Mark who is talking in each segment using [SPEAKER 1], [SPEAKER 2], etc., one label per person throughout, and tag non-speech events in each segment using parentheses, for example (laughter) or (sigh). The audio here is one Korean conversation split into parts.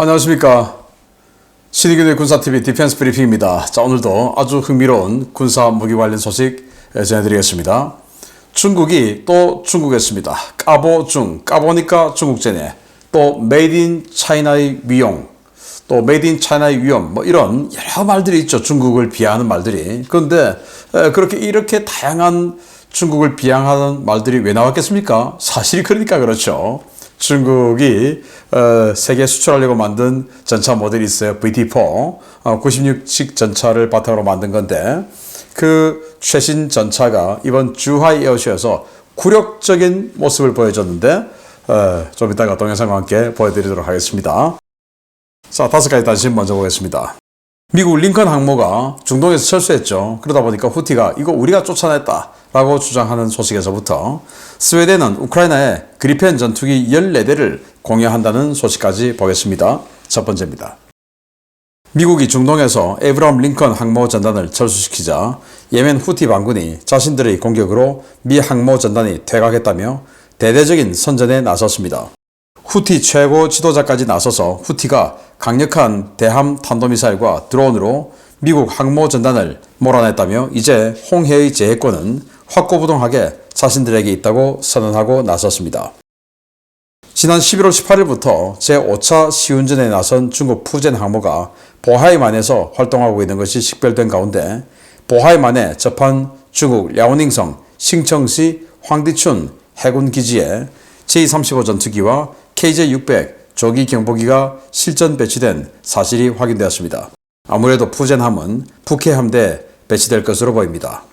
[SPEAKER 1] 안녕하십니까. 신의균의 군사TV 디펜스 브리핑입니다. 자, 오늘도 아주 흥미로운 군사 무기 관련 소식 전해드리겠습니다. 중국이 또 중국했습니다. 까보중, 까보니까 중국제네. 또 메이드 인 차이나의 위용, 또 메이드 인 차이나의 위험, 뭐 이런 여러 말들이 있죠. 중국을 비하하는 말들이. 그런데 에, 그렇게 이렇게 다양한 중국을 비하하는 말들이 왜 나왔겠습니까? 사실이 그러니까 그렇죠. 중국이 어, 세계 수출하려고 만든 전차 모델이 있어요. VT4 어, 96식 전차를 바탕으로 만든 건데 그 최신 전차가 이번 주하이 에어쇼에서 굴욕적인 모습을 보여줬는데 어, 좀 이따가 동영상과 함께 보여드리도록 하겠습니다. 자 다섯 가지 단신 먼저 보겠습니다. 미국 링컨 항모가 중동에서 철수했죠. 그러다 보니까 후티가 이거 우리가 쫓아냈다 라고 주장하는 소식에서부터 스웨덴은 우크라이나에 그리펜 전투기 14대를 공유한다는 소식까지 보겠습니다. 첫 번째입니다. 미국이 중동에서 에브람 링컨 항모 전단을 철수시키자 예멘 후티 반군이 자신들의 공격으로 미 항모 전단이 퇴각했다며 대대적인 선전에 나섰습니다. 후티 최고 지도자까지 나서서 후티가 강력한 대함 탄도미사일과 드론으로 미국 항모 전단을 몰아냈다며 이제 홍해의 제해권은 확고부동하게 자신들에게 있다고 선언하고 나섰습니다. 지난 11월 18일부터 제5차 시운전에 나선 중국 푸젠 항모가 보하이만에서 활동하고 있는 것이 식별된 가운데 보하이만에 접한 중국 랴오닝성 싱청시 황디춘 해군 기지에 제235 전투기와 KJ-600 조기 경보기가 실전 배치된 사실이 확인되었습니다. 아무래도 푸젠함은 북해 함대에 배치될 것으로 보입니다.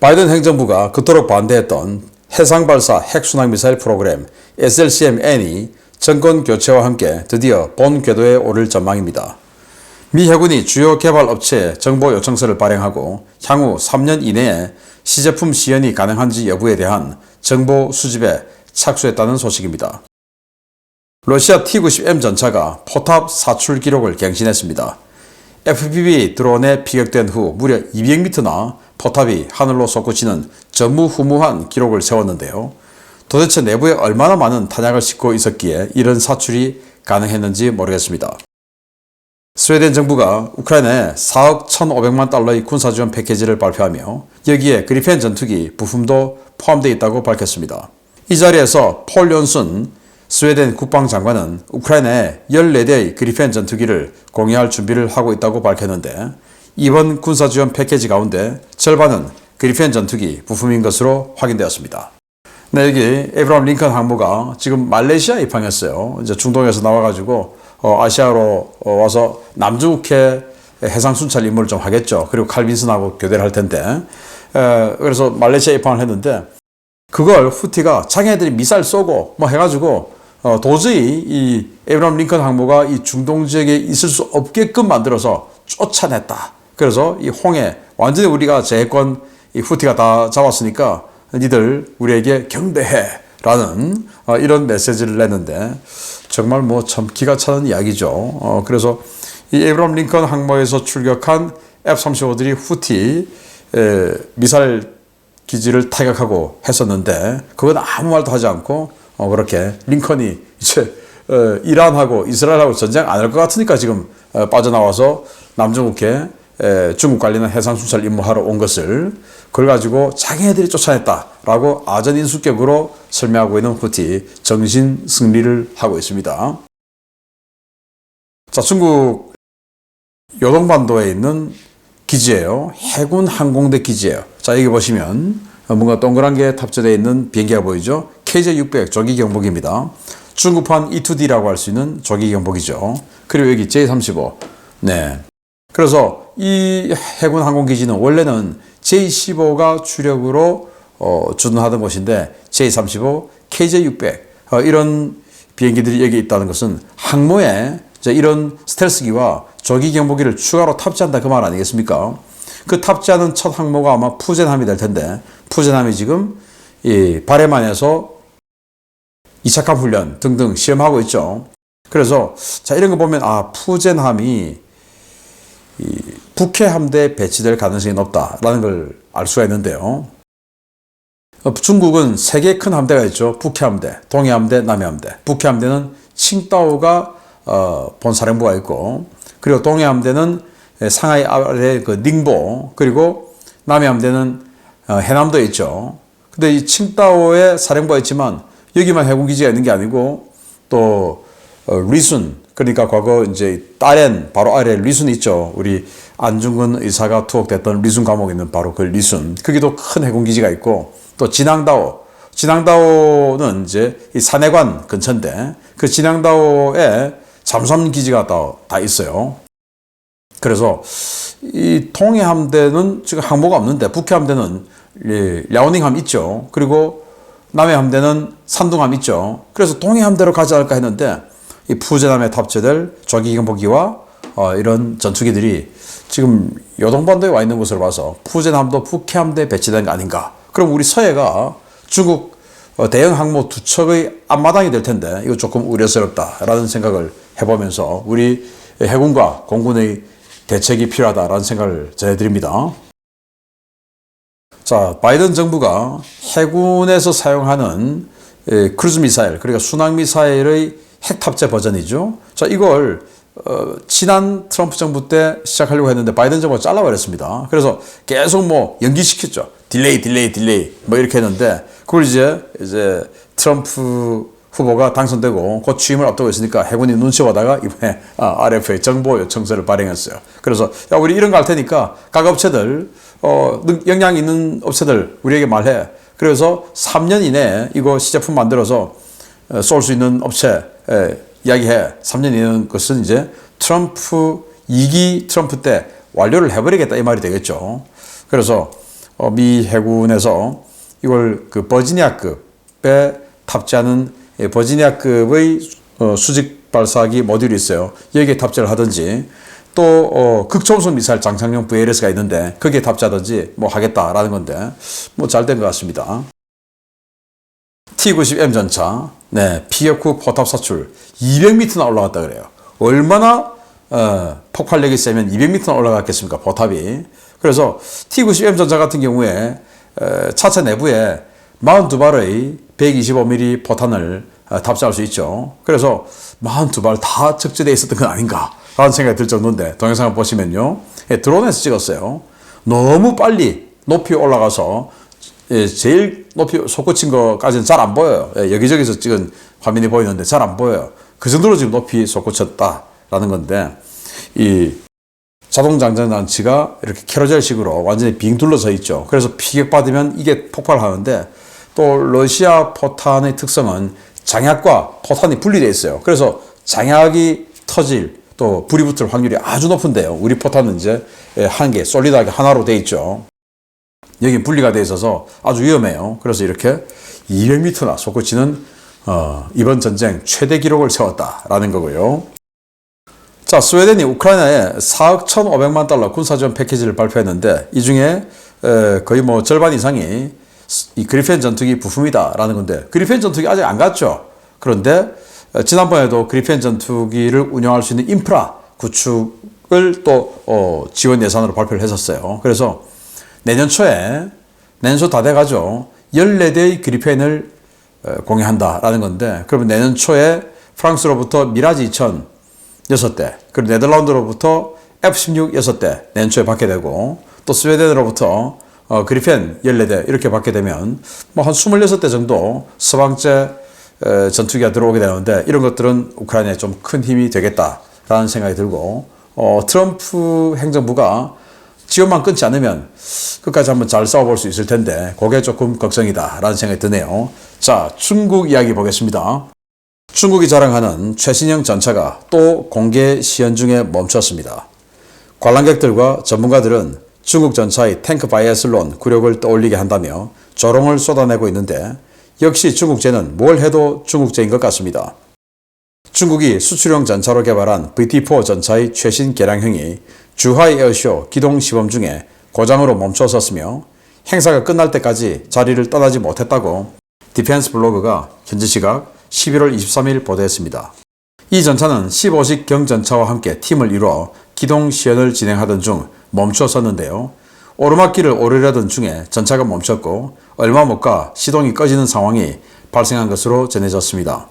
[SPEAKER 1] 바이든 행정부가 그토록 반대했던 해상발사 핵순항 미사일 프로그램 SLCM-N이 정권 교체와 함께 드디어 본 궤도에 오를 전망입니다. 미 해군이 주요 개발 업체에 정보 요청서를 발행하고 향후 3년 이내에 시제품 시연이 가능한지 여부에 대한 정보 수집에 착수했다는 소식입니다. 러시아 T-90M 전차가 포탑 사출 기록을 갱신했습니다. FPV 드론에 피격된 후 무려 200m나 포탑이 하늘로 솟구치는 전무후무한 기록을 세웠는데요. 도대체 내부에 얼마나 많은 탄약을 싣고 있었기에 이런 사출이 가능했는지 모르겠습니다. 스웨덴 정부가 우크라이나에 4억 1,500만 달러의 군사지원 패키지를 발표하며 여기에 그리펜 전투기 부품도 포함되어 있다고 밝혔습니다. 이 자리에서 폴 연슨 스웨덴 국방장관은 우크라이나에 14대의 그리펜 전투기를 공유할 준비를 하고 있다고 밝혔는데 이번 군사지원 패키지 가운데 절반은 그리펜 전투기 부품인 것으로 확인되었습니다. 네, 여기 에브람 링컨 항모가 지금 말레이시아에 입항했어요. 이제 중동에서 나와가지고 어, 아시아로 어, 와서 남중국해 해상 순찰 임무를 좀 하겠죠. 그리고 칼빈슨하고 교대를 할 텐데. 에, 그래서 말레이시아 입항을 했는데 그걸 후티가 자기네들이 미사일 쏘고 뭐 해가지고 어, 도저히 이 에브람 링컨 항모가 이 중동 지역에 있을 수 없게끔 만들어서 쫓아냈다. 그래서 이 홍해 완전히 우리가 제해권 이 후티가 다 잡았으니까 니들 우리에게 경배해라는 어, 이런 메시지를 냈는데 정말 뭐 참 기가 차는 이야기죠. 어, 그래서 이 에브람 링컨 항모에서 출격한 F-35들이 후티 에, 미사일 기지를 타격하고 했었는데 그건 아무 말도 하지 않고 어, 그렇게 링컨이 이제 어, 이란하고 이스라엘하고 전쟁 안 할 것 같으니까 지금 어, 빠져나와서 남중국해 에, 중국 관련한 해상 순찰 임무하러 온 것을 그걸 가지고 자기네들이 쫓아냈다라고 아전인수격으로 설명하고 있는 후티 정신 승리를 하고 있습니다. 자, 중국 요동반도에 있는 기지예요. 해군 항공대 기지예요. 자, 여기 보시면 뭔가 동그란 게 탑재되어 있는 비행기가 보이죠? KJ-600 조기 경보기입니다. 중국판 E2D라고 할 수 있는 조기 경보기죠. 그리고 여기 J-35. 네. 그래서 이 해군 항공기지는 원래는 J-15가 주력으로 어, 주둔하던 곳인데 J-35, KJ-600 어, 이런 비행기들이 여기 있다는 것은 항모에 이런 스텔스기와 조기 경보기를 추가로 탑재한다 그 말 아니겠습니까? 그 탑재하는 첫 항모가 아마 푸젠함이 될 텐데 푸젠함이 지금 이 바레만에서 이착함 훈련 등등 시험하고 있죠. 그래서 자 이런 거 보면 아 푸젠함이 이 북해 함대에 배치될 가능성이 높다라는 걸 알 수가 있는데요. 어, 중국은 세개큰 함대가 있죠. 북해 함대, 동해 함대, 남해 함대. 북해 함대는 칭다오가 어, 본 사령부가 있고 그리고 동해 함대는 상하이 아래 그 닝보 그리고 남해 함대는 어, 해남도에 있죠. 근데 이 칭다오에 사령부가 있지만 여기만 해군기지가 있는 게 아니고 또 어, 리순 그러니까 과거 이제 따렌 바로 아래 리순 있죠. 우리 안중근 의사가 투옥됐던 리순 감옥에 있는 바로 그 리순 거기도 큰 해군 기지가 있고 또 진앙다오 진앙다오는 이제 이 산해관 근처인데 그 진앙다오에 잠수함 기지가 다, 다 있어요. 그래서 이 통해 함대는 지금 항모가 없는데 북해 함대는 이 랴오닝함 있죠. 그리고 남해 함대는 산둥함 있죠. 그래서 동해 함대로 가지 않을까 했는데 이 푸제남에 탑재될 조기경보기와 어, 이런 전투기들이 지금 요동반도에 와 있는 것으로 봐서 푸제남도 북해 함대에 배치된 거 아닌가. 그럼 우리 서해가 중국 어, 대형 항모 두 척의 앞마당이 될 텐데 이거 조금 우려스럽다라는 생각을 해보면서 우리 해군과 공군의 대책이 필요하다라는 생각을 전해드립니다. 자, 바이든 정부가 해군에서 사용하는 에, 크루즈 미사일, 그러니까 순항 미사일의 핵 탑재 버전이죠. 자, 이걸 어, 지난 트럼프 정부 때 시작하려고 했는데 바이든 정부가 잘라버렸습니다. 그래서 계속 뭐 연기시켰죠. 딜레이, 딜레이, 딜레이 뭐 이렇게 했는데 그걸 이제 이제 트럼프 후보가 당선되고 곧 취임을 앞두고 있으니까 해군이 눈치 보다가 이번에 아, RFA 정보 요청서를 발행했어요. 그래서 야 우리 이런 거 할 테니까 각 업체들 어, 능- 역량 있는 업체들 우리에게 말해. 그래서 3년 이내에 이거 시제품 만들어서 어, 쏠수 있는 업체 에, 이야기해. 3년 이내는 것은 이제 트럼프 2기 트럼프 때 완료를 해버리겠다 이 말이 되겠죠. 그래서 어, 미 해군에서 이걸 그 버지니아급에 탑재하는 예, 버지니아급의 어, 수직 발사기 모듈이 있어요. 여기에 탑재를 하든지 또 어, 극초음속 미사일 장착용 VLS가 있는데 거기에 탑재하든지 뭐 하겠다라는 건데 뭐 잘 된 것 같습니다. T-90M 전차, 네, 피격 후 포탑 사출 200m나 올라갔다 그래요. 얼마나 어, 폭발력이 세면 200m나 올라갔겠습니까? 포탑이. 그래서 T-90M 전차 같은 경우에 어, 차체 내부에 42발의 125mm 포탄을 어, 탑재할 수 있죠. 그래서 42발 다 적재되어 있었던 건 아닌가 라는 생각이 들 정도인데 동영상을 보시면요. 예, 드론에서 찍었어요. 너무 빨리 높이 올라가서 예, 제일 높이 솟구친 것까지는 잘 안 보여요. 예, 여기저기서 찍은 화면이 보이는데 잘 안 보여요. 그 정도로 지금 높이 솟구쳤다라는 건데, 이 자동 장전 장치가 이렇게 캐로젤식으로 완전히 빙 둘러서 있죠. 그래서 피격받으면 이게 폭발하는데, 또 러시아 포탄의 특성은 장약과 포탄이 분리되어 있어요. 그래서 장약이 터질 또 불이 붙을 확률이 아주 높은데요. 우리 포탄은 이제 예, 한 개, 솔리드하게 하나로 돼 있죠. 여기 분리가 돼 있어서 아주 위험해요. 그래서 이렇게 200m나 솟구치는 어, 이번 전쟁 최대 기록을 세웠다라는 거고요. 자, 스웨덴이 우크라이나에 4억 1,500만 달러 군사지원 패키지를 발표했는데 이 중에 에, 거의 뭐 절반 이상이 이 그리펜 전투기 부품이다라는 건데 그리펜 전투기 아직 안 갔죠. 그런데 어, 지난번에도 그리펜 전투기를 운영할 수 있는 인프라 구축을 또 어, 지원 예산으로 발표를 했었어요. 그래서 내년 초에 내년 초 다 돼가죠. 14대의 그리펜을 어, 공유한다라는 건데 그러면 내년 초에 프랑스로부터 미라지 2000 6대 그리고 네덜란드로부터 F-16 6대 내년 초에 받게 되고 또 스웨덴으로부터 어, 그리펜 14대 이렇게 받게 되면 뭐 한 26대 정도 서방제 에, 전투기가 들어오게 되는데 이런 것들은 우크라이나에 좀 큰 힘이 되겠다라는 생각이 들고 어, 트럼프 행정부가 지원만 끊지 않으면 끝까지 한번 잘 싸워볼 수 있을 텐데 그게 조금 걱정이다라는 생각이 드네요. 자 중국 이야기 보겠습니다. 중국이 자랑하는 최신형 전차가 또 공개 시연 중에 멈췄습니다. 관람객들과 전문가들은 중국 전차의 탱크 바이애슬론 굴욕을 떠올리게 한다며 조롱을 쏟아내고 있는데 역시 중국제는 뭘 해도 중국제인 것 같습니다. 중국이 수출용 전차로 개발한 VT4 전차의 최신 개량형이 주하이 에어쇼 기동 시범 중에 고장으로 멈춰섰으며 행사가 끝날 때까지 자리를 떠나지 못했다고 디펜스 블로그가 현지 시각 11월 23일 보도했습니다. 이 전차는 15식 경전차와 함께 팀을 이루어 기동 시연을 진행하던 중 멈추었었는데요. 오르막길을 오르려던 중에 전차가 멈췄고 얼마 못 가 시동이 꺼지는 상황이 발생한 것으로 전해졌습니다.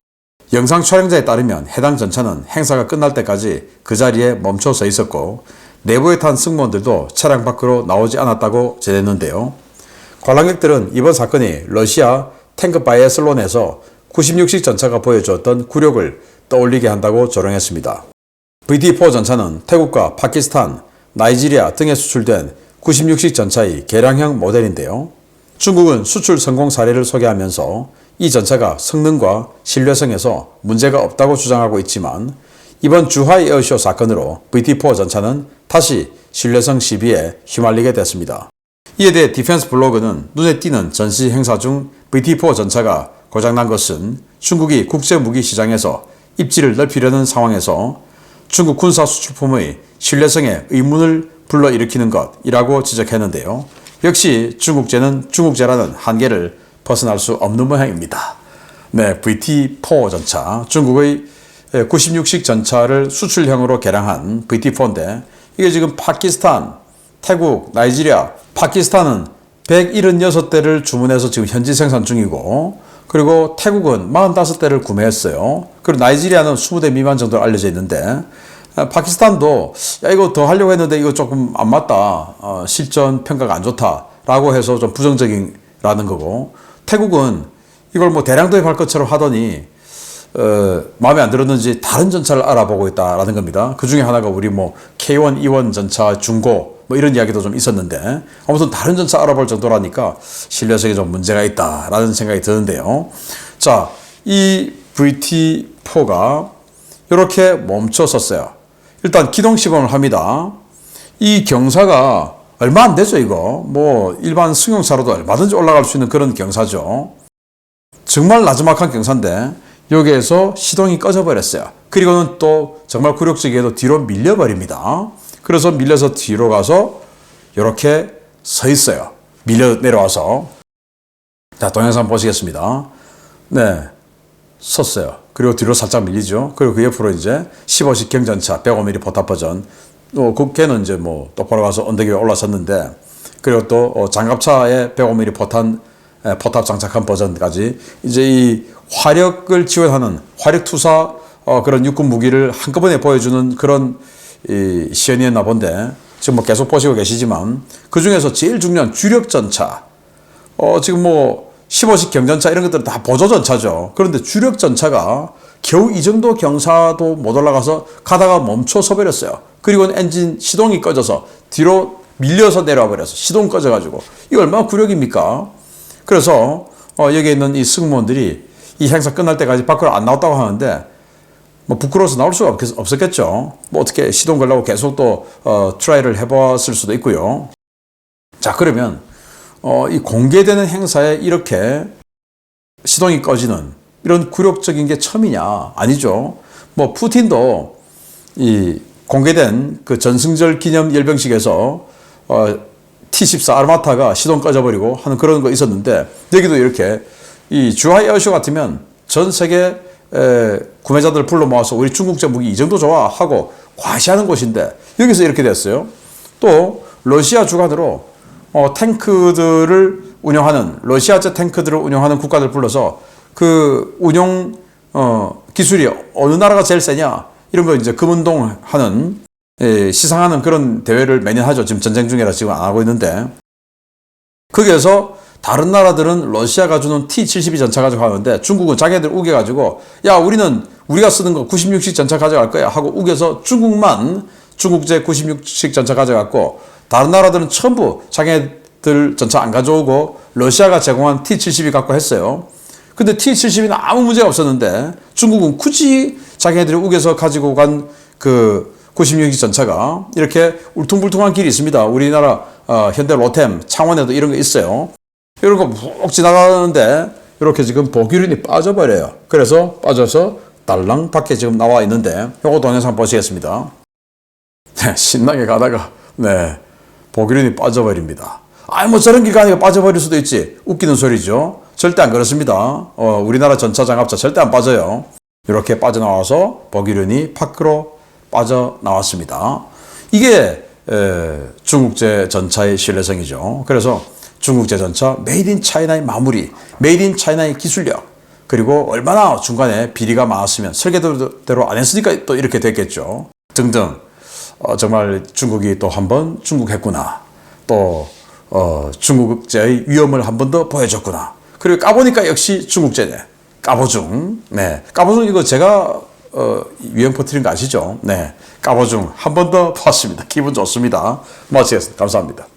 [SPEAKER 1] 영상 촬영자에 따르면 해당 전차는 행사가 끝날 때까지 그 자리에 멈춰 서 있었고 내부에 탄 승무원들도 차량 밖으로 나오지 않았다고 전했는데요. 관람객들은 이번 사건이 러시아 탱크 바이애슬론에서 96식 전차가 보여주었던 굴욕을 떠올리게 한다고 조롱했습니다. VT4 전차는 태국과 파키스탄, 나이지리아 등에 수출된 96식 전차의 개량형 모델인데요. 중국은 수출 성공 사례를 소개하면서 이 전차가 성능과 신뢰성에서 문제가 없다고 주장하고 있지만 이번 주하이 에어쇼 사건으로 VT4 전차는 다시 신뢰성 시비에 휘말리게 됐습니다. 이에 대해 디펜스 블로그는 눈에 띄는 전시 행사 중 VT4 전차가 고장난 것은 중국이 국제 무기 시장에서 입지를 넓히려는 상황에서 중국 군사 수출품의 신뢰성에 의문을 불러일으키는 것이라고 지적했는데요. 역시 중국제는 중국제라는 한계를 벗어날 수 없는 모양입니다. 네, VT4 전차, 중국의 96식 전차를 수출형으로 개량한 VT4인데 이게 지금 파키스탄, 태국, 나이지리아, 파키스탄은 176대를 주문해서 지금 현지 생산 중이고 그리고 태국은 45대를 구매했어요. 그리고 나이지리아는 20대 미만 정도 알려져 있는데 아, 파키스탄도 야 이거 더 하려고 했는데 이거 조금 안 맞다. 어, 실전 평가가 안 좋다라고 해서 좀 부정적이라는 거고 태국은 이걸 뭐 대량 도입할 것처럼 하더니 어, 마음에 안 들었는지 다른 전차를 알아보고 있다라는 겁니다. 그 중에 하나가 우리 뭐 K1, E1 전차 중고 뭐 이런 이야기도 좀 있었는데 아무튼 다른 전차 알아볼 정도라니까 신뢰성에 좀 문제가 있다라는 생각이 드는데요. 자, 이 VT4가 이렇게 멈춰섰어요. 일단 기동 시범을 합니다. 이 경사가 얼마 안 되죠, 이거. 뭐 일반 승용차로도 얼마든지 올라갈 수 있는 그런 경사죠. 정말 나지막한 경사인데 여기에서 시동이 꺼져 버렸어요. 그리고는 또 정말 굴욕적이게도 뒤로 밀려 버립니다. 그래서 밀려서 뒤로 가서 이렇게 서 있어요. 밀려 내려와서 자 동영상 보시겠습니다. 네, 섰어요. 그리고 뒤로 살짝 밀리죠. 그리고 그 옆으로 이제 15식 경전차 105mm 포탑 버전 또 국회는 이제 뭐 똑바로 가서 언덕 위에 올라섰는데 그리고 또 어, 장갑차에 105mm 포탄 에, 포탑 장착한 버전까지 이제 이 화력을 지원하는 화력 투사 어, 그런 육군 무기를 한꺼번에 보여주는 그런 이 시연이었나 본데 지금 뭐 계속 보시고 계시지만 그 중에서 제일 중요한 주력 전차 어, 지금 뭐 15식 경전차 이런 것들은 다 보조 전차죠. 그런데 주력 전차가 겨우 이 정도 경사도 못 올라가서 가다가 멈춰 서 버렸어요. 그리고 엔진 시동이 꺼져서 뒤로 밀려서 내려와 버려서 시동 꺼져가지고 이 얼마나 굴욕입니까? 그래서 어, 여기에 있는 이 승무원들이 이 행사 끝날 때까지 밖으로 안 나왔다고 하는데 뭐 부끄러워서 나올 수가 없겠, 없었겠죠. 뭐 어떻게 시동 걸라고 계속 또 어, 트라이를 해봤을 수도 있고요. 자 그러면 어, 이 공개되는 행사에 이렇게 시동이 꺼지는 이런 굴욕적인 게 처음이냐? 아니죠. 뭐 푸틴도 이 공개된 그 전승절 기념 열병식에서 어, T14 아르마타가 시동 꺼져버리고 하는 그런 거 있었는데 여기도 이렇게 이 주하이 에어쇼 같으면 전 세계 에, 구매자들 불러 모아서 우리 중국제 무기 이 정도 좋아 하고 과시하는 곳인데 여기서 이렇게 됐어요. 또 러시아 주관으로 어, 탱크들을 운영하는 러시아제 탱크들을 운영하는 국가들 불러서 그 운용 어, 기술이 어느 나라가 제일 세냐 이런 거 이제 금운동 하는 예, 시상하는 그런 대회를 매년 하죠. 지금 전쟁 중이라 지금 안 하고 있는데 거기에서 다른 나라들은 러시아가 주는 T-72 전차 가져가는데 중국은 자기들 우겨가지고 야 우리는 우리가 쓰는 거 96식 전차 가져갈 거야 하고 우겨서 중국만 중국제 96식 전차 가져갔고 다른 나라들은 전부 자기들 전차 안 가져오고 러시아가 제공한 T-72 갖고 했어요. 근데 T-72는 아무 문제가 없었는데 중국은 굳이 자기네들이 우겨서 가지고 간그 96식 전차가 이렇게 울퉁불퉁한 길이 있습니다. 우리나라 어, 현대 로템 창원에도 이런 거 있어요. 거묵 지나가는데 이렇게 지금 보기륜이 빠져버려요. 그래서 빠져서 달랑 밖에 지금 나와 있는데 요거 동영상 보시겠습니다. 네, (laughs) 신나게 가다가 네 보기륜이 빠져버립니다. 아니 뭐 저런 길 가니까 빠져버릴 수도 있지. 웃기는 소리죠. 절대 안 그렇습니다. 어, 우리나라 전차 장갑차 절대 안 빠져요. 이렇게 빠져나와서 보기륜이 밖으로 빠져나왔습니다. 이게 에, 중국제 전차의 신뢰성이죠. 그래서 중국제 전차 메이드 인 차이나의 마무리, 메이드 인 차이나의 기술력, 그리고 얼마나 중간에 비리가 많았으면 설계대로 안 했으니까 또 이렇게 됐겠죠. 등등. 어, 정말 중국이 또 한번 중국했구나. 또 어, 중국제의 위험을 한 번 더 보여줬구나. 그리고 까보니까 역시 중국제네. 까보중. 네. 까보중 이거 제가 어, 유행 퍼뜨린 거 아시죠? 네. 까보중 한 번 더 봤습니다. 기분 좋습니다. 마치겠습니다. 감사합니다.